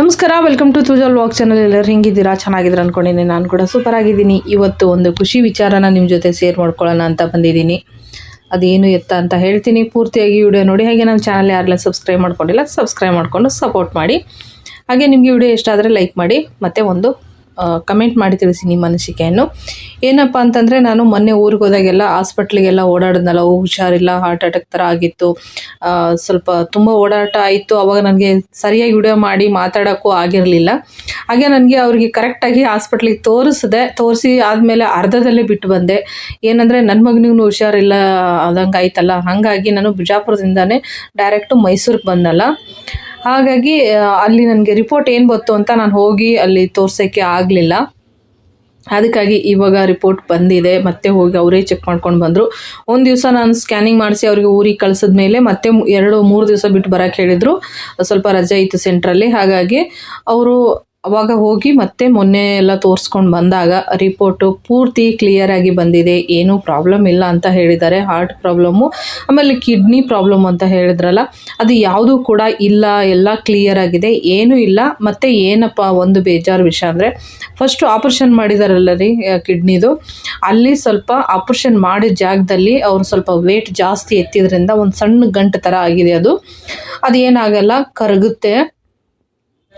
ನಮಸ್ಕಾರ welcome to ತುಜಲ್ walk channel ಎಲ್ಲರೂ ಹೆಂಗಿದ್ದೀರಾ? ಚೆನ್ನಾಗಿದ್ದೀರಾ ಅನ್ಕೊಂಡಿನಿ ನಾನು ಕೂಡ ಸೂಪರ್ ಆಗಿದ್ದೀನಿ. ಇವತ್ತು ಒಂದು ಖುಷಿ ವಿಚಾರನ ನಿಮ್ಮ ಜೊತೆ ಶೇರ್ ಮಾಡ್ಕೊಳ್ಳೋಣ ಅಂತ ಬಂದಿದ್ದೀನಿ. ಅದೇನು ಎತ್ತ ಅಂತ ಹೇಳ್ತೀನಿ ಪೂರ್ತಿಯಾಗಿ ವಿಡಿಯೋ ನೋಡಿ. ಹಾಗೆ ನಮ್ಮ ಚಾನಲ್ ಯಾರೆಲ್ಲ ಸಬ್ಸ್ಕ್ರೈಬ್ ಮಾಡ್ಕೊಂಡಿಲ್ಲ ಸಬ್ಸ್ಕ್ರೈಬ್ ಮಾಡಿಕೊಂಡು ಸಪೋರ್ಟ್ ಮಾಡಿ. ಹಾಗೆ ನಿಮಗೆ ವಿಡಿಯೋ ಇಷ್ಟ ಆದರೆ ಲೈಕ್ ಮಾಡಿ, ಮತ್ತು ಒಂದು ಕಮೆಂಟ್ ಮಾಡಿ ತಿಳಿಸಿ ನಿಮ್ಮ ಅನಿಸಿಕೆಯನ್ನು. ಏನಪ್ಪ ಅಂತಂದರೆ ನಾನು ಮೊನ್ನೆ ಊರಿಗೆ ಹೋದಾಗೆಲ್ಲ ಹಾಸ್ಪಿಟ್ಲಿಗೆಲ್ಲ ಓಡಾಡಿದ್ನಲ್ಲ ಹುಷಾರಿಲ್ಲ ಹಾರ್ಟ್ ಅಟ್ಯಾಕ್ ಥರ ಆಗಿತ್ತು. ಸ್ವಲ್ಪ ತುಂಬ ಓಡಾಟ ಆಯಿತು. ಅವಾಗ ನನಗೆ ಸರಿಯಾಗಿ ವಿಡಿಯೋ ಮಾಡಿ ಮಾತಾಡೋಕ್ಕೂ ಆಗಿರಲಿಲ್ಲ. ಹಾಗೆ ನನಗೆ ಅವ್ರಿಗೆ ಕರೆಕ್ಟಾಗಿ ಹಾಸ್ಪಿಟ್ಲಿಗೆ ತೋರಿಸಿದೆ. ತೋರಿಸಿ ಆದಮೇಲೆ ಅರ್ಧದಲ್ಲೇ ಬಿಟ್ಟು ಬಂದೆ. ಏನಂದರೆ ನನ್ನ ಮಗನಿಗೂ ಹುಷಾರಿಲ್ಲ ಆದಂಗೆ ಆಯ್ತಲ್ಲ ಹಾಗಾಗಿ ನಾನು ಬಿಜಾಪುರದಿಂದನೇ ಡೈರೆಕ್ಟು ಮೈಸೂರಿಗೆ ಬಂದಲ್ಲ. ಹಾಗಾಗಿ ಅಲ್ಲಿ ನನಗೆ ರಿಪೋರ್ಟ್ ಏನು ಬಂತು ಅಂತ ನಾನು ಹೋಗಿ ಅಲ್ಲಿ ತೋರ್ಸೋಕ್ಕೆ ಆಗಲಿಲ್ಲ. ಅದಕ್ಕಾಗಿ ಇವಾಗ ರಿಪೋರ್ಟ್ ಬಂದಿದೆ. ಮತ್ತೆ ಹೋಗಿ ಅವರೇ ಚೆಕ್ ಮಾಡ್ಕೊಂಡು ಬಂದರು. ಒಂದು ದಿವಸ ನಾನು ಸ್ಕ್ಯಾನಿಂಗ್ ಮಾಡಿಸಿ ಅವ್ರಿಗೆ ಊರಿಗೆ ಕಳಿಸಿದ ಮೇಲೆ ಮತ್ತೆ ಎರಡು, ಮೂರು ದಿವಸ ಬಿಟ್ಟು ಬರೋಕ್ಕೆ ಹೇಳಿದರು. ಸ್ವಲ್ಪ ರಜೆ ಇತ್ತು ಸೆಂಟ್ರಲ್ಲಿ ಹಾಗಾಗಿ, ಅವರು ಅವಾಗ ಹೋಗಿ ಮತ್ತೆ ಮೊನ್ನೆ ಎಲ್ಲ ತೋರಿಸ್ಕೊಂಡು ಬಂದಾಗ ರಿಪೋರ್ಟು ಪೂರ್ತಿ ಕ್ಲಿಯರ್ ಆಗಿ ಬಂದಿದೆ. ಏನೂ ಪ್ರಾಬ್ಲಮ್ ಇಲ್ಲ ಅಂತ ಹೇಳಿದ್ದಾರೆ. ಹಾರ್ಟ್ ಪ್ರಾಬ್ಲಮ್ಮು ಆಮೇಲೆ ಕಿಡ್ನಿ ಪ್ರಾಬ್ಲಮ್ ಅಂತ ಹೇಳಿದ್ರಲ್ಲ, ಅದು ಯಾವುದೂ ಕೂಡ ಇಲ್ಲ. ಎಲ್ಲ ಕ್ಲಿಯರ್ ಆಗಿದೆ. ಏನೂ ಇಲ್ಲ. ಮತ್ತು ಏನಪ್ಪ ಒಂದು ಬೇಜಾರು ವಿಷಯ ಅಂದರೆ ಫಸ್ಟು ಆಪ್ರೇಷನ್ ಮಾಡಿದಾರಲ್ಲ ರೀ ಕಿಡ್ನಿದು ಅಲ್ಲಿ ಸ್ವಲ್ಪ ಆಪ್ರೇಷನ್ ಮಾಡಿದ ಜಾಗದಲ್ಲಿ ಅವರು ಸ್ವಲ್ಪ ವೇಟ್ ಜಾಸ್ತಿ ಎತ್ತಿದ್ರಿಂದ ಒಂದು ಸಣ್ಣ ಗಂಟು ಥರ ಆಗಿದೆ ಅದು. ಅದು ಏನಾಗಲ್ಲ ಕರಗುತ್ತೆ.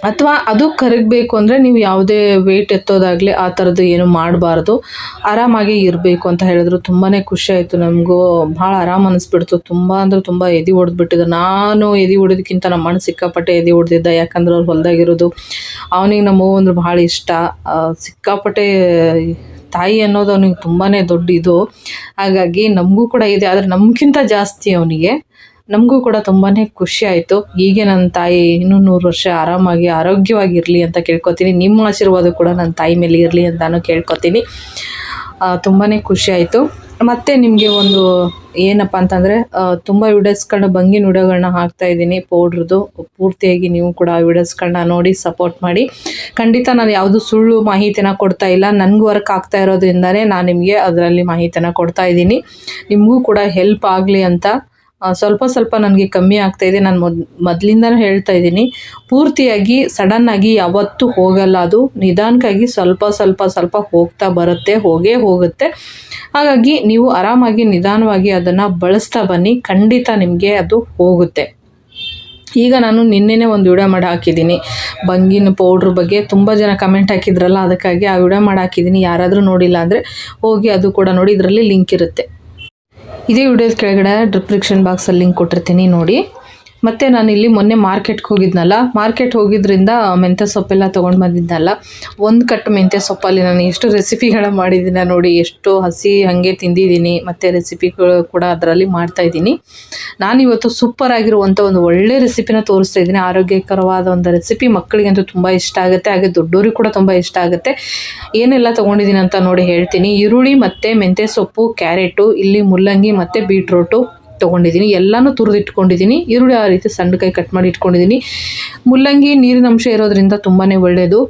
ಅಥವಾ ಅದು ಕರಗಬೇಕು ಅಂದರೆ ನೀವು ಯಾವುದೇ ವೆಯ್ಟ್ ಎತ್ತೋದಾಗಲಿ ಆ ಥರದ್ದು ಏನು ಮಾಡಬಾರ್ದು. ಆರಾಮಾಗಿ ಇರಬೇಕು ಅಂತ ಹೇಳಿದ್ರು. ತುಂಬಾ ಖುಷಿ ಆಯಿತು ನಮಗೂ. ಭಾಳ ಆರಾಮ್ ಅನಿಸ್ಬಿಡ್ತು. ತುಂಬ ಅಂದರೆ ತುಂಬ ಎದೆ ಹೊಡೆದ್ಬಿಟ್ಟಿದ್ದೆ ನಾನು ಎದೆ ಹೊಡೆದಕ್ಕಿಂತ ನಮ್ಮ ಮಣ್ಣು ಸಿಕ್ಕಾಪಟ್ಟೆ ಎದೆ ಹೊಡೆದಿದ್ದ. ಯಾಕಂದ್ರೆ ಅವ್ರು ಹೊಲ್ದಾಗಿರೋದು. ಅವನಿಗೆ ನಮ್ಮ ಅಂದ್ರೆ ಭಾಳ ಇಷ್ಟ. ಸಿಕ್ಕಾಪಟ್ಟೆ ತಾಯಿ ಅನ್ನೋದು ಅವನಿಗೆ ತುಂಬಾ ದೊಡ್ಡ ಇದು. ಹಾಗಾಗಿ ನಮಗೂ ಕೂಡ ಇದೆ. ಆದರೆ ನಮಗಿಂತ ಜಾಸ್ತಿ ಅವನಿಗೆ ನಮಗೂ ಕೂಡ ತುಂಬಾ ಖುಷಿ ಆಯಿತು. ಹೀಗೆ ನನ್ನ ತಾಯಿ ಇನ್ನೂ ನೂರು ವರ್ಷ ಆರಾಮಾಗಿ ಆರೋಗ್ಯವಾಗಿರಲಿ ಅಂತ ಕೇಳ್ಕೊತೀನಿ. ನಿಮ್ಮ ಆಶೀರ್ವಾದ ಕೂಡ ನನ್ನ ತಾಯಿ ಮೇಲೆ ಇರಲಿ ಅಂತಾನು ಕೇಳ್ಕೊತೀನಿ. ತುಂಬಾ ಖುಷಿ ಆಯಿತು. ಮತ್ತು ನಿಮಗೆ ಒಂದು ಏನಪ್ಪ ಅಂತಂದರೆ ತುಂಬ ವಿಡಿಯೋಸ್ಗಳನ್ನ ಬಂಗಿನ ವಿಡಿಯೋಗಳನ್ನ ಹಾಕ್ತಾ ಇದ್ದೀನಿ. ಪೌಡ್ರದ್ದು ಪೂರ್ತಿಯಾಗಿ ನೀವು ಕೂಡ ವಿಡಿಯೋಸ್ಗಳನ್ನ ನೋಡಿ ಸಪೋರ್ಟ್ ಮಾಡಿ. ಖಂಡಿತ ನಾನು ಯಾವುದು ಸುಳ್ಳು ಮಾಹಿತಿನ ಕೊಡ್ತಾ ಇಲ್ಲ. ನನಗೂ ವರ್ಕ್ ಆಗ್ತಾ ಇರೋದ್ರಿಂದನೇ ನಾನು ನಿಮಗೆ ಅದರಲ್ಲಿ ಮಾಹಿತಿನ ಕೊಡ್ತಾ ಇದ್ದೀನಿ. ನಿಮಗೂ ಕೂಡ ಹೆಲ್ಪ್ ಆಗಲಿ ಅಂತ ಸ್ವಲ್ಪ ಸ್ವಲ್ಪ ನನಗೆ ಕಮ್ಮಿ ಆಗ್ತಾ ಇದೆ. ನಾನು ಮೊದ್, ಮೊದಲಿಂದನೂ ಹೇಳ್ತಾ ಇದ್ದೀನಿ. ಪೂರ್ತಿಯಾಗಿ ಸಡನ್ನಾಗಿ ಯಾವತ್ತೂ ಹೋಗಲ್ಲ ಅದು. ನಿಧಾನಕ್ಕಾಗಿ ಸ್ವಲ್ಪ ಸ್ವಲ್ಪ ಸ್ವಲ್ಪ ಹೋಗ್ತಾ ಬರುತ್ತೆ, ಹೋಗೇ ಹೋಗುತ್ತೆ. ಹಾಗಾಗಿ ನೀವು ಆರಾಮಾಗಿ, ನಿಧಾನವಾಗಿ ಅದನ್ನು ಬಳಸ್ತಾ ಬನ್ನಿ. ಖಂಡಿತ ನಿಮಗೆ ಅದು ಹೋಗುತ್ತೆ. ಈಗ ನಾನು ನಿನ್ನೆನೇ ಒಂದು ವಿಡಿಯೋ ಮಾಡಿ ಹಾಕಿದ್ದೀನಿ. ಬಂಗಿನ ಪೌಡ್ರ್ ಬಗ್ಗೆ ತುಂಬ ಜನ ಕಮೆಂಟ್ ಹಾಕಿದ್ರಲ್ಲ, ಅದಕ್ಕಾಗಿ ಆ ವಿಡಿಯೋ ಮಾಡಿ ಹಾಕಿದ್ದೀನಿ. ಯಾರಾದರೂ ನೋಡಿಲ್ಲ ಅಂದರೆ ಹೋಗಿ ಅದು ಕೂಡ ನೋಡಿ. ಇದರಲ್ಲಿ ಲಿಂಕ್ ಇರುತ್ತೆ. ಇದೇ ವಿಡಿಯೋದ ಕೆಳಗಡೆ ಡಿಸ್ಕ್ರಿಪ್ಷನ್ ಬಾಕ್ಸಲ್ಲಿ ಲಿಂಕ್ ಕೊಟ್ಟಿರ್ತೀನಿ ನೋಡಿ. ಮತ್ತು ನಾನು ಇಲ್ಲಿ ಮೊನ್ನೆ ಮಾರ್ಕೆಟ್ಗೆ ಹೋಗಿದ್ನಲ್ಲ. ಮಾರ್ಕೆಟ್ ಹೋಗಿದ್ರಿಂದ ಮೆಂತ್ಯ ಸೊಪ್ಪೆಲ್ಲ ತೊಗೊಂಡು ಬಂದಿದ್ನಲ್ಲ ಒಂದು ಕಟ್ಟು ಮೆಂತ್ಯ ಸೊಪ್ಪಲ್ಲಿ ನಾನು ಎಷ್ಟು ರೆಸಿಪಿಗಳ ಮಾಡಿದ್ದೀನಿ ನೋಡಿ, ಎಷ್ಟು ಹಸಿ ಹಾಗೆ ತಿಂದಿದ್ದೀನಿ, ಮತ್ತು ರೆಸಿಪಿಗಳು ಕೂಡ ಅದರಲ್ಲಿ ಮಾಡ್ತಾಯಿದ್ದೀನಿ ನಾನು ಇವತ್ತು ಸೂಪರ್ ಆಗಿರುವಂಥ ಒಂದು ಒಳ್ಳೆ ರೆಸಿಪಿನ ತೋರಿಸ್ತಾ ಇದ್ದೀನಿ. ಆರೋಗ್ಯಕರವಾದ ಒಂದು ರೆಸಿಪಿ ಮಕ್ಕಳಿಗಂತೂ ತುಂಬ ಇಷ್ಟ ಆಗುತ್ತೆ, ಹಾಗೆ ದೊಡ್ಡೋರಿಗೆ ಕೂಡ ತುಂಬ ಇಷ್ಟ ಆಗುತ್ತೆ. ಏನೆಲ್ಲ ತೊಗೊಂಡಿದ್ದೀನಿ ಅಂತ ನೋಡಿ ಹೇಳ್ತೀನಿ. ಈರುಳ್ಳಿ ಮತ್ತು ಮೆಂತ್ಯ ಸೊಪ್ಪು, ಕ್ಯಾರೆಟು, ಇಲ್ಲಿ ಮುಲ್ಲಂಗಿ ಮತ್ತು ಬೀಟ್ರೋಟು. ತೊಗೊಂಡಿದ್ದೀನಿ, ಎಲ್ಲನೂ ತುರಿದಿಟ್ಕೊಂಡಿದ್ದೀನಿ. ಈರುಳ್ಳಿ ಆ ರೀತಿ ಸಣ್ಣಕಾಯಿ ಕಟ್ ಮಾಡಿ ಇಟ್ಕೊಂಡಿದ್ದೀನಿ. ಮುಲ್ಲಂಗಿ ನೀರಿನ ಅಂಶ ಇರೋದ್ರಿಂದ ತುಂಬಾ ಒಳ್ಳೆಯದು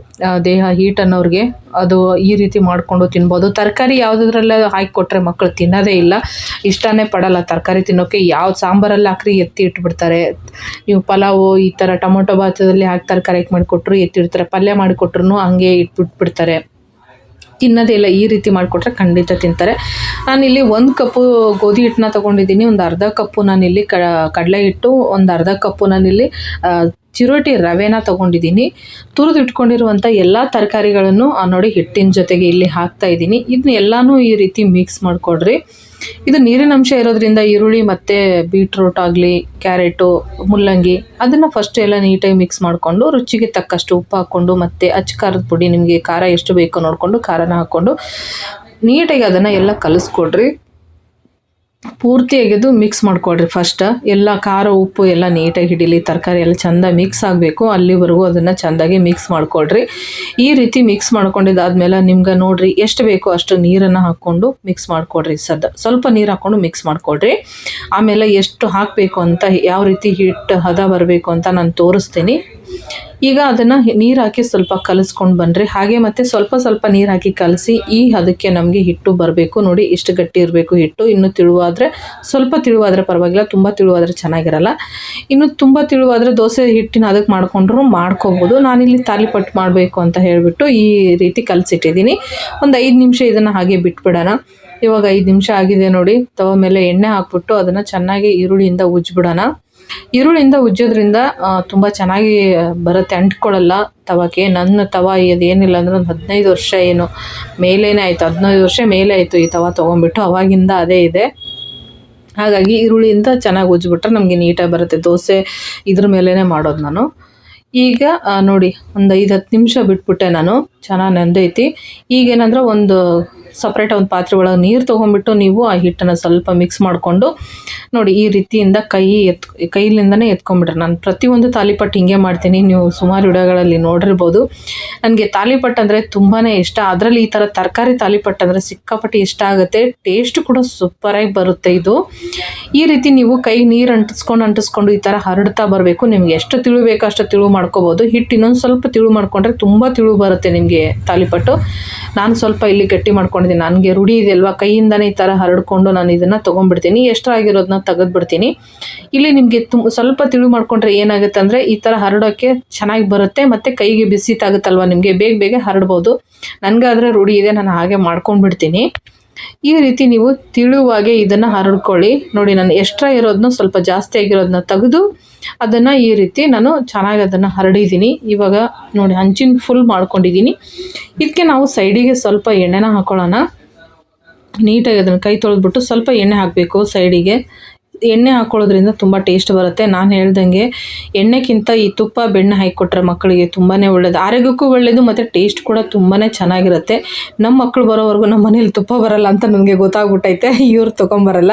ದೇಹ ಹೀಟ್ ಅನ್ನೋರಿಗೆ ಅದು ಈ ರೀತಿ ಮಾಡಿಕೊಂಡು ತಿನ್ಬೋದು. ತರಕಾರಿ ಯಾವುದ್ರಲ್ಲ ಹಾಕಿ ಕೊಟ್ಟರೆ ಮಕ್ಕಳು ತಿನ್ನೋದೇ ಇಲ್ಲ. ಇಷ್ಟನೇ ಪಡಲ್ಲ, ತರಕಾರಿ ತಿನ್ನೋಕ್ಕೆ ಯಾವ ಸಾಂಬಾರಲ್ಲಿ ಹಾಕ್ರಿ ಎತ್ತಿ ಇಟ್ಬಿಡ್ತಾರೆ. ನೀವು ಪಲಾವು ಈ ಥರ ಟೊಮೊಟೊ ಭಾತದಲ್ಲಿ ಹಾಕಿ ತರಕಾರಿ ಹಾಕಿ ಮಾಡಿಕೊಟ್ರು ಎತ್ತಿಡ್ತಾರೆ ಪಲ್ಯ ಮಾಡಿಕೊಟ್ರು ಹಂಗೆ ಇಟ್ಬಿಟ್ಬಿಡ್ತಾರೆ. ತಿನ್ನೋದೇ ಇಲ್ಲ ಈ ರೀತಿ ಮಾಡಿಕೊಟ್ರೆ ಖಂಡಿತ ತಿಂತಾರೆ. ನಾನಿಲ್ಲಿ ಒಂದು ಕಪ್ಪು ಗೋಧಿ ಹಿಟ್ಟನ್ನ ತೊಗೊಂಡಿದ್ದೀನಿ, ಒಂದು ಅರ್ಧ ಕಪ್ಪು ನಾನಿಲ್ಲಿ ಕ, ಕಡಲೆ ಹಿಟ್ಟು, ಒಂದು ಅರ್ಧ ಕಪ್ಪು ಇಲ್ಲಿ ಚಿರೋಟಿ ರವೆನ ತೊಗೊಂಡಿದ್ದೀನಿ. ತುರಿದು ಇಟ್ಕೊಂಡಿರುವಂಥ ಎಲ್ಲ ತರಕಾರಿಗಳನ್ನು ನೋಡಿ ಹಿಟ್ಟಿನ ಜೊತೆಗೆ ಇಲ್ಲಿ ಹಾಕ್ತಾ ಇದ್ದೀನಿ. ಇದನ್ನ ಎಲ್ಲನೂ ಈ ರೀತಿ ಮಿಕ್ಸ್ ಮಾಡಿಕೊಡ್ರಿ. ಇದು ನೀರಿನ ಅಂಶ ಇರೋದ್ರಿಂದ ಈರುಳ್ಳಿ ಮತ್ತು ಬೀಟ್ರೂಟ್ ಆಗಲಿ, ಕ್ಯಾರೆಟು, ಮುಲ್ಲಂಗಿ, ಅದನ್ನು ಫಸ್ಟ್ ಎಲ್ಲ ನೀಟಾಗಿ ಮಿಕ್ಸ್ ಮಾಡಿಕೊಂಡು ರುಚಿಗೆ ತಕ್ಕಷ್ಟು ಉಪ್ಪು ಹಾಕ್ಕೊಂಡು ಮತ್ತು ಅಚ್ಚ ಖಾರದ ಪುಡಿ ನಿಮಗೆ ಖಾರ ಎಷ್ಟು ಬೇಕೋ ನೋಡಿಕೊಂಡು ಖಾರನ ಹಾಕ್ಕೊಂಡು ನೀಟಾಗಿ ಅದನ್ನು ಎಲ್ಲ ಕಲಿಸ್ಕೊಡ್ರಿ. ಪೂರ್ತಿಯಾಗಿ ಅದು ಮಿಕ್ಸ್ ಮಾಡ್ಕೊಡ್ರಿ ಫಸ್ಟ್ ಎಲ್ಲ ಖಾರ, ಉಪ್ಪು ಎಲ್ಲ ನೀಟಾಗಿ ಹಿಡೀಲಿ, ತರಕಾರಿ ಎಲ್ಲ ಚೆಂದ ಮಿಕ್ಸ್ ಆಗಬೇಕು. ಅಲ್ಲಿವರೆಗೂ ಅದನ್ನು ಚೆಂದಾಗಿ ಮಿಕ್ಸ್ ಮಾಡಿಕೊಡ್ರಿ ಈ ರೀತಿ ಮಿಕ್ಸ್ ಮಾಡ್ಕೊಂಡಿದ್ದಾದ್ಮೇಲೆ ನಿಮ್ಗೆ ನೋಡ್ರಿ ಎಷ್ಟು ಬೇಕೋ ಅಷ್ಟು ನೀರನ್ನು ಹಾಕ್ಕೊಂಡು ಮಿಕ್ಸ್ ಮಾಡಿಕೊಡ್ರಿ ಸದ. ಸ್ವಲ್ಪ ನೀರು ಹಾಕ್ಕೊಂಡು ಮಿಕ್ಸ್ ಮಾಡಿಕೊಡ್ರಿ ಆಮೇಲೆ ಎಷ್ಟು ಹಾಕಬೇಕು ಅಂತ, ಯಾವ ರೀತಿ ಹಿಟ್ಟು ಹದ ಬರಬೇಕು ಅಂತ ನಾನು ತೋರಿಸ್ತೀನಿ. ಈಗ ಅದನ್ನು ನೀರು ಹಾಕಿ ಸ್ವಲ್ಪ ಕಲಿಸ್ಕೊಂಡು ಬನ್ನಿರಿ ಹಾಗೆ ಮತ್ತು ಸ್ವಲ್ಪ ಸ್ವಲ್ಪ ನೀರು ಹಾಕಿ ಕಲಸಿ ಈ ಅದಕ್ಕೆ ನಮಗೆ ಹಿಟ್ಟು ಬರಬೇಕು. ನೋಡಿ ಇಷ್ಟು ಗಟ್ಟಿ ಇರಬೇಕು ಹಿಟ್ಟು. ಇನ್ನು ತಿಳುವಾದರೆ ಸ್ವಲ್ಪ ತಿಳುವಾದರೆ ಪರವಾಗಿಲ್ಲ, ತುಂಬ ತಿಳುವಾದರೆ ಚೆನ್ನಾಗಿರಲ್ಲ. ಇನ್ನು ತುಂಬ ತಿಳುವಾದರೆ ದೋಸೆ ಹಿಟ್ಟಿನ ಅದಕ್ಕೆ ಮಾಡಿಕೊಂಡ್ರು ಮಾಡ್ಕೊಬೋದು. ನಾನಿಲ್ಲಿ ತಾಲಿಪಟ್ಟು ಮಾಡಬೇಕು ಅಂತ ಹೇಳಿಬಿಟ್ಟು ಈ ರೀತಿ ಕಲಸಿಟ್ಟಿದ್ದೀನಿ. ಒಂದು ಐದು ನಿಮಿಷ ಇದನ್ನು ಹಾಗೆ ಬಿಟ್ಬಿಡೋಣ. ಇವಾಗ ಐದು ನಿಮಿಷ ಆಗಿದೆ ನೋಡಿ. ತವ ಮೇಲೆ ಎಣ್ಣೆ ಹಾಕ್ಬಿಟ್ಟು ಅದನ್ನು ಚೆನ್ನಾಗಿ ಈರುಳ್ಳಿಯಿಂದ ಉಜ್ಜಿಬಿಡೋಣ. ಈರುಳ್ಳಿಯಿಂದ ಉಜ್ಜೋದ್ರಿಂದ ತುಂಬ ಚೆನ್ನಾಗಿ ಬರುತ್ತೆ. ಅಂಟ್ಕೊಳ್ಳಲ್ಲ ತವಕ್ಕೆ. ನನ್ನ ತವ ಅದೇನಿಲ್ಲ ಅಂದ್ರೆ ಒಂದು ಹದಿನೈದು ವರ್ಷ ಏನು ಮೇಲೇನೆ ಆಯಿತು. ಹದಿನೈದು ವರ್ಷ ಮೇಲೆ ಆಯಿತು ಈ ತವ ತೊಗೊಂಬಿಟ್ಟು ಅವಾಗಿಂದ ಅದೇ ಇದೆ. ಹಾಗಾಗಿ ಈರುಳ್ಳಿಯಿಂದ ಚೆನ್ನಾಗಿ ಉಜ್ಜಿಬಿಟ್ರೆ ನಮಗೆ ನೀಟಾಗಿ ಬರುತ್ತೆ. ದೋಸೆ ಇದ್ರ ಮೇಲೇ ಮಾಡೋದು ನಾನು. ಈಗ ನೋಡಿ, ಒಂದು ಐದು ಹತ್ತು ನಿಮಿಷ ಬಿಟ್ಬಿಟ್ಟೆ ನಾನು. ಚೆನ್ನಾಗಿ ನೆಂದೈತಿ. ಈಗೇನಂದ್ರೆ ಒಂದು ಸಪ್ರೇಟ್ ಒಂದು ಪಾತ್ರೆ ಒಳಗೆ ನೀರು ತೊಗೊಂಬಿಟ್ಟು ನೀವು ಆ ಹಿಟ್ಟನ್ನು ಸ್ವಲ್ಪ ಮಿಕ್ಸ್ ಮಾಡಿಕೊಂಡು, ನೋಡಿ, ಈ ರೀತಿಯಿಂದ ಕೈ ಎತ್, ಕೈಲಿಂದನೇ ಎತ್ಕೊಂಡ್ಬಿಟ್ರೆ ನಾನು ಪ್ರತಿಯೊಂದು ತಾಲಿಪಟ್ಟು ಹಿಂಗೆ ಮಾಡ್ತೀನಿ. ನೀವು ಸುಮಾರು ವಿಡಿಯೋಗಳಲ್ಲಿ ನೋಡಿರ್ಬೋದು. ನನಗೆ ತಾಲಿಪಟ್ಟು ಅಂದರೆ ತುಂಬಾ ಇಷ್ಟ. ಅದರಲ್ಲಿ ಈ ಥರ ತರಕಾರಿ ತಾಲಿಪಟ್ಟು ಅಂದರೆ ಸಿಕ್ಕಾಪಟ್ಟೆ ಇಷ್ಟ ಆಗುತ್ತೆ. ಟೇಸ್ಟ್ ಕೂಡ ಸೂಪರಾಗಿ ಬರುತ್ತೆ ಇದು. ಈ ರೀತಿ ನೀವು ಕೈ ನೀರು ಅಂಟಿಸ್ಕೊಂಡು ಅಂಟಿಸ್ಕೊಂಡು ಈ ಥರ ಹರಡ್ತಾ ಬರಬೇಕು. ನಿಮಗೆ ಎಷ್ಟು ತಿಳು ಬೇಕೋ ಅಷ್ಟು ತಿಳು ಮಾಡ್ಕೋಬೋದು. ಹಿಟ್ಟು ಇನ್ನೊಂದು ಸ್ವಲ್ಪ ತಿಳು ಮಾಡ್ಕೊಂಡ್ರೆ ತುಂಬ ತಿಳು ಬರುತ್ತೆ ನಿಮಗೆ ತಾಲಿಪಟ್ಟು. ನಾನು ಸ್ವಲ್ಪ ಇಲ್ಲಿ ಗಟ್ಟಿ ಮಾಡ್ಕೊಂಡಿದ್ದೀನಿ. ನನಗೆ ರೂಢಿ ಇದೆಯಲ್ವಾ ಕೈಯಿಂದನೇ ಈ ಥರ ಹರಡ್ಕೊಂಡು ನಾನು ಇದನ್ನು ತೊಗೊಂಡ್ಬಿಡ್ತೀನಿ. ಎಷ್ಟರ ಆಗಿರೋದನ್ನ ತೆಗೆದ್ಬಿಡ್ತೀನಿ. ಇಲ್ಲಿ ನಿಮಗೆ ತುಂಬ ಸ್ವಲ್ಪ ತಿಳು ಮಾಡ್ಕೊಂಡ್ರೆ ಏನಾಗುತ್ತೆ ಅಂದರೆ ಈ ಥರ ಹರಡೋಕ್ಕೆ ಚೆನ್ನಾಗಿ ಬರುತ್ತೆ. ಮತ್ತು ಕೈಗೆ ಬಿಸಿ ತಾಗುತ್ತಲ್ವ ನಿಮಗೆ? ಬೇಗ ಬೇಗ ಹರಡ್ಬೋದು. ನನಗಾದರೆ ರೂಢಿ ಇದೆ. ನಾನು ಹಾಗೆ ಮಾಡ್ಕೊಂಡ್ಬಿಡ್ತೀನಿ. ಈ ರೀತಿ ನೀವು ತಿಳುವಾಗೆ ಇದನ್ನು ಹರಡ್ಕೊಳ್ಳಿ. ನೋಡಿ, ನಾನು ಎಕ್ಸ್ಟ್ರಾ ಇರೋದನ್ನ ಸ್ವಲ್ಪ ಜಾಸ್ತಿ ಆಗಿರೋದನ್ನ ತೆಗೆದು ಅದನ್ನು ಈ ರೀತಿ ನಾನು ಚೆನ್ನಾಗಿ ಅದನ್ನು ಹರಡಿದ್ದೀನಿ. ಇವಾಗ ನೋಡಿ, ಹಂಚಿನ ಫುಲ್ ಮಾಡ್ಕೊಂಡಿದ್ದೀನಿ. ಇದಕ್ಕೆ ನಾವು ಸೈಡಿಗೆ ಸ್ವಲ್ಪ ಎಣ್ಣೆನ ಹಾಕೊಳ್ಳೋಣ. ನೀಟಾಗಿ ಅದನ್ನು ಕೈ ತೊಳೆದ್ಬಿಟ್ಟು ಸ್ವಲ್ಪ ಎಣ್ಣೆ ಹಾಕಬೇಕು ಸೈಡಿಗೆ ಎಣ್ಣೆ ಹಾಕೊಳ್ಳೋದ್ರಿಂದ ತುಂಬ ಟೇಸ್ಟ್ ಬರುತ್ತೆ. ನಾನು ಹೇಳ್ದಂಗೆ ಎಣ್ಣೆಗಿಂತ ಈ ತುಪ್ಪ ಬೆಣ್ಣೆ ಹಾಕಿಕೊಟ್ರೆ ಮಕ್ಕಳಿಗೆ ತುಂಬಾ ಒಳ್ಳೆಯದು ಆರೋಗ್ಯಕ್ಕೂ ಒಳ್ಳೆಯದು ಮತ್ತು ಟೇಸ್ಟ್ ಕೂಡ ತುಂಬಾ ಚೆನ್ನಾಗಿರುತ್ತೆ. ನಮ್ಮ ಮಕ್ಕಳು ಬರೋವರೆಗೂ ನಮ್ಮ ಮನೇಲಿ ತುಪ್ಪ ಬರಲ್ಲ ಅಂತ ನನಗೆ ಗೊತ್ತಾಗ್ಬಿಟ್ಟೈತೆ. ಇವ್ರು ತೊಗೊಂಬರಲ್ಲ.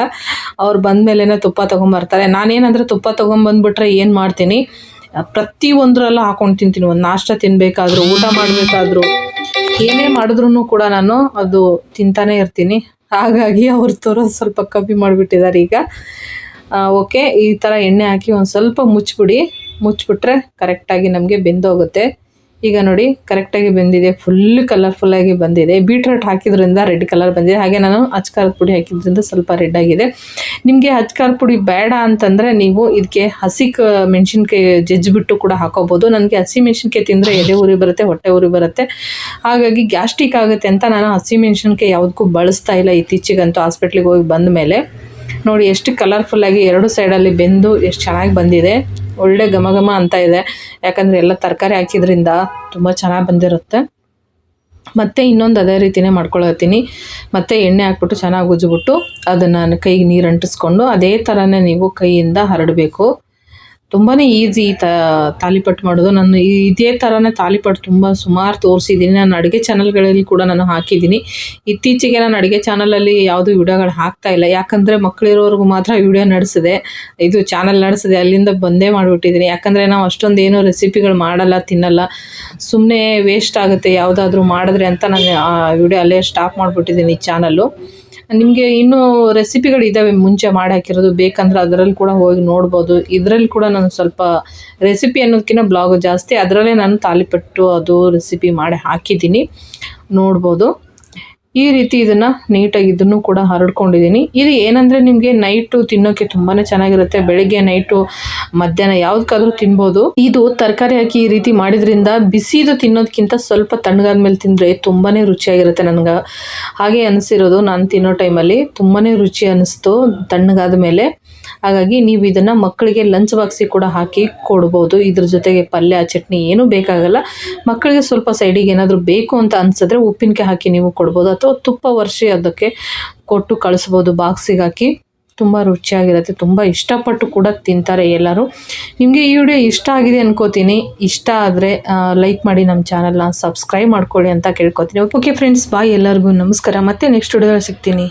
ಅವ್ರು ಬಂದಮೇಲೆ ತುಪ್ಪ ತೊಗೊಂಬರ್ತಾರೆ. ನಾನೇನಂದರೆ ತುಪ್ಪ ತೊಗೊಂಬಂದ್ಬಿಟ್ರೆ ಏನು ಮಾಡ್ತೀನಿ? ಪ್ರತಿ ಒಂದರಲ್ಲೂ ಹಾಕೊಂಡು ತಿಂತೀನಿ. ಒಂದು ನಾಷ್ಟ ತಿನ್ನಬೇಕಾದ್ರೂ ಊಟ ಮಾಡಬೇಕಾದ್ರೂ, ಏನೇ ಮಾಡಿದ್ರೂ ಕೂಡ ನಾನು ಅದು ತಿಂತಾನೆ ಇರ್ತೀನಿ. ಹಾಗಾಗಿ ಅವ್ರು ತೋರೋದು ಸ್ವಲ್ಪ ಕಮ್ಮಿ ಮಾಡಿಬಿಟ್ಟಿದ್ದಾರೆ ಈಗ. ಓಕೆ ಈ ಥರ ಎಣ್ಣೆ ಹಾಕಿ ಒಂದು ಸ್ವಲ್ಪ ಮುಚ್ಚಿಬಿಡಿ. ಮುಚ್ಚಿಬಿಟ್ರೆ ಕರೆಕ್ಟಾಗಿ ನಮಗೆ ಬೆಂದೋಗುತ್ತೆ. ಈಗ ನೋಡಿ ಕರೆಕ್ಟಾಗಿ ಬಂದಿದೆ ಫುಲ್ ಕಲರ್ಫುಲ್ಲಾಗಿ ಬಂದಿದೆ. ಬೀಟ್ರೂಟ್ ಹಾಕಿದ್ರಿಂದ ರೆಡ್ ಕಲರ್ ಬಂದಿದೆ. ಹಾಗೆ ನಾನು ಅಚ್ಕಾರದ ಪುಡಿ ಹಾಕಿದ್ರಿಂದ ಸ್ವಲ್ಪ ರೆಡ್ ಆಗಿದೆ. ನಿಮಗೆ ಅಚ್ಕಾರ ಪುಡಿ ಬೇಡ ಅಂತಂದರೆ ನೀವು ಇದಕ್ಕೆ ಹಸಿ ಕ, ಮೆಣಸಿನ್ಕಾಯಿ ಜಜ್ಜಿಬಿಟ್ಟು ಕೂಡ ಹಾಕೋಬೋದು. ನನಗೆ ಹಸಿ ಮೆಣಸಿನ್ಕಾಯಿ ತಿಂದರೆ ಎದೆ ಉರಿ ಬರುತ್ತೆ, ಹೊಟ್ಟೆ ಉರಿ ಬರುತ್ತೆ. ಹಾಗಾಗಿ ಗ್ಯಾಸ್ಟ್ರಿಕ್ ಆಗುತ್ತೆ ಅಂತ ನಾನು ಹಸಿ ಮೆಣಸಿನ್ಕಾಯಿ ಯಾವುದಕ್ಕೂ ಬಳಸ್ತಾ ಇಲ್ಲ ಇತ್ತೀಚೆಗಂತೂ ಹಾಸ್ಪಿಟ್ಲಿಗೆ ಹೋಗಿ ಬಂದ ಮೇಲೆ ನೋಡಿ, ಎಷ್ಟು ಕಲರ್ಫುಲ್ಲಾಗಿ ಎರಡು ಸೈಡಲ್ಲಿ ಬೆಂದು, ಎಷ್ಟು ಚೆನ್ನಾಗಿ ಬಂದಿದೆ. ಒಳ್ಳೆ ಘಮ ಘಮ ಅಂತ ಇದೆ. ಯಾಕಂದರೆ ಎಲ್ಲ ತರಕಾರಿ ಹಾಕಿದ್ರಿಂದ ತುಂಬ ಚೆನ್ನಾಗಿ ಬಂದಿರುತ್ತೆ. ಮತ್ತೆ ಇನ್ನೊಂದು ಅದೇ ರೀತಿನೇ ಮಾಡ್ಕೊಳತ್ತೀನಿ ಮತ್ತೆ ಎಣ್ಣೆ ಹಾಕ್ಬಿಟ್ಟು ಚೆನ್ನಾಗಿ ಉಜ್ಜಿಬಿಟ್ಟು ಅದನ್ನು ಕೈಗೆ ನೀರು ಅಂಟಿಸ್ಕೊಂಡು ಅದೇ ಥರನೇ ನೀವು ಕೈಯಿಂದ ಹರಡಬೇಕು. ತುಂಬಾ ಈಸಿ ತ ತಾಲಿಪಟ್ಟು ಮಾಡೋದು. ನಾನು ಇದೇ ಥರನೇ ತಾಲಿಪಟ್ಟು ತುಂಬ ಸುಮಾರು ತೋರಿಸಿದ್ದೀನಿ ನಾನು ಅಡುಗೆ ಚಾನಲ್ಗಳಲ್ಲಿ ಕೂಡ ನಾನು ಹಾಕಿದ್ದೀನಿ ಇತ್ತೀಚೆಗೆ ನಾನು ಅಡುಗೆ ಚಾನಲಲ್ಲಿ ಯಾವುದು ವಿಡಿಯೋಗಳು ಹಾಕ್ತಾ ಇಲ್ಲ. ಯಾಕಂದರೆ ಮಕ್ಕಳಿರೋರ್ಗು ಮಾತ್ರ ವಿಡಿಯೋ ನಡೆಸಿದೆ. ಇದು ಚಾನಲ್ ನಡೆಸಿದೆ. ಅಲ್ಲಿಂದ ಬಂದೇ ಮಾಡಿಬಿಟ್ಟಿದ್ದೀನಿ ಯಾಕಂದರೆ ನಾವು ಅಷ್ಟೊಂದು ರೆಸಿಪಿಗಳು ಮಾಡಲ್ಲ, ತಿನ್ನಲ್ಲ. ಸುಮ್ಮನೆ ವೇಸ್ಟ್ ಆಗುತ್ತೆ. ಯಾವುದಾದ್ರೂ ಮಾಡಿದ್ರೆ ಅಂತ ನಾನು ವಿಡಿಯೋ ಅಲ್ಲೇ ಸ್ಟಾಪ್ ಮಾಡಿಬಿಟ್ಟಿದ್ದೀನಿ ಈ ಚಾನಲ್ಲು ನಿಮಗೆ ಇನ್ನೂ ರೆಸಿಪಿಗಳು ಇದ್ದಾವೆ ಮುಂಚೆ ಮಾಡಿ ಹಾಕಿರೋದು, ಬೇಕಂದ್ರೆ ಅದರಲ್ಲಿ ಕೂಡ ಹೋಗಿ ನೋಡ್ಬೋದು. ಇದರಲ್ಲಿ ಕೂಡ ನಾನು ಸ್ವಲ್ಪ ರೆಸಿಪಿ ಅನ್ನೋದಕ್ಕಿಂತ ಬ್ಲಾಗ್ ಜಾಸ್ತಿ, ಅದರಲ್ಲೇ ನಾನು ತಾಲಿಪಟ್ಟು ಅದು ರೆಸಿಪಿ ಮಾಡಿ ಹಾಕಿದ್ದೀನಿ. ನೋಡ್ಬೋದು. ಈ ರೀತಿ ಇದನ್ನ ನೀಟಾಗಿ ಇದನ್ನು ಕೂಡ ಹರಡ್ಕೊಂಡಿದ್ದೀನಿ. ಇದು ಏನಂದ್ರೆ ನಿಮಗೆ ನೈಟು ತಿನ್ನೋಕೆ ತುಂಬಾನೇ ಚೆನ್ನಾಗಿರುತ್ತೆ. ಬೆಳಿಗ್ಗೆ ನೈಟು ಮಧ್ಯಾಹ್ನ ಯಾವುದಕ್ಕಾದ್ರೂ ತಿನ್ಬೋದು. ಇದು ತರಕಾರಿ ಹಾಕಿ ಈ ರೀತಿ ಮಾಡಿದ್ರಿಂದ ಬಿಸಿದು ತಿನ್ನೋದಕ್ಕಿಂತ ಸ್ವಲ್ಪ ತಣ್ಣಗಾದ್ಮೇಲೆ ತಿಂದ್ರೆ ತುಂಬಾನೇ ರುಚಿಯಾಗಿರುತ್ತೆ ನನಗೆ. ಹಾಗೆ ಅನಿಸಿರೋದು ನಾನು ತಿನ್ನೋ ಟೈಮಲ್ಲಿ ತುಂಬಾನೇ ರುಚಿ ಅನ್ನಿಸ್ತು ತಣ್ಣಗಾದ ಮೇಲೆ ಹಾಗಾಗಿ ನೀವು ಇದನ್ನು ಮಕ್ಕಳಿಗೆ ಲಂಚ್ ಬಾಕ್ಸಿಗೆ ಕೂಡ ಹಾಕಿ ಕೊಡ್ಬೋದು. ಇದ್ರ ಜೊತೆಗೆ ಪಲ್ಯ, ಚಟ್ನಿ ಏನೂ ಬೇಕಾಗಲ್ಲ. ಮಕ್ಕಳಿಗೆ ಸ್ವಲ್ಪ ಸೈಡಿಗೆ ಏನಾದರೂ ಬೇಕು ಅಂತ ಅನ್ಸಿದ್ರೆ ಉಪ್ಪಿನಕಾಯಿ ಹಾಕಿ ನೀವು ಕೊಡ್ಬೋದು. ಅಥವಾ ತುಪ್ಪ ವರ್ಷಿ ಅದಕ್ಕೆ ಕೊಟ್ಟು ಕಳಿಸ್ಬೋದು. ಬಾಕ್ಸಿಗೆ ಹಾಕಿ ತುಂಬ ರುಚಿಯಾಗಿರುತ್ತೆ. ತುಂಬ ಇಷ್ಟಪಟ್ಟು ಕೂಡ ತಿಂತಾರೆ ಎಲ್ಲರೂ. ನಿಮಗೆ ಈ ವಿಡಿಯೋ ಇಷ್ಟ ಆಗಿದೆ ಅನ್ಕೋತೀನಿ. ಇಷ್ಟ ಆದರೆ ಲೈಕ್ ಮಾಡಿ ನಮ್ಮ ಚಾನಲ್ನ ಸಬ್ಸ್ಕ್ರೈಬ್ ಮಾಡ್ಕೊಳ್ಳಿ ಅಂತ ಕೇಳ್ಕೊತೀನಿ. ಓಕೆ ಫ್ರೆಂಡ್ಸ್ ಬಾಯ್ ಎಲ್ಲರಿಗೂ. ನಮಸ್ಕಾರ. ಮತ್ತೆ ನೆಕ್ಸ್ಟ್ ವಿಡಿಯೋದಲ್ಲಿ ಸಿಗ್ತೀನಿ.